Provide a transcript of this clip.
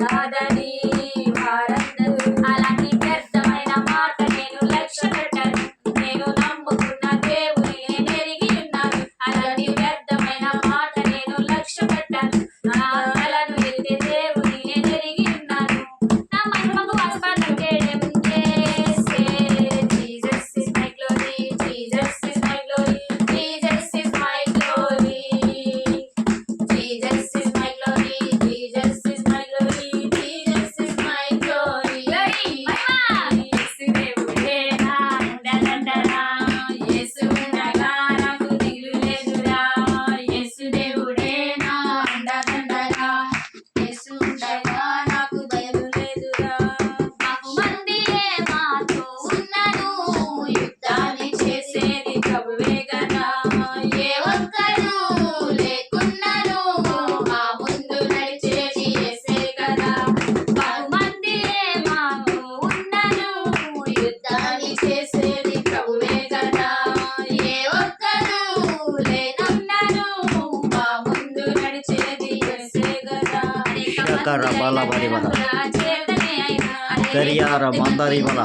కాదని భారత్ అలాంటి వ్యర్థమైన మాట నేను లక్ష్య పెట్టను. నేను నమ్ముకున్న దేవుని నేను ఎరిగి ఉన్నాను. అలాంటి వ్యర్థమైన మాట నేను లక్ష్య పెట్టను. కర బల బలి బల కరియార మందరి బల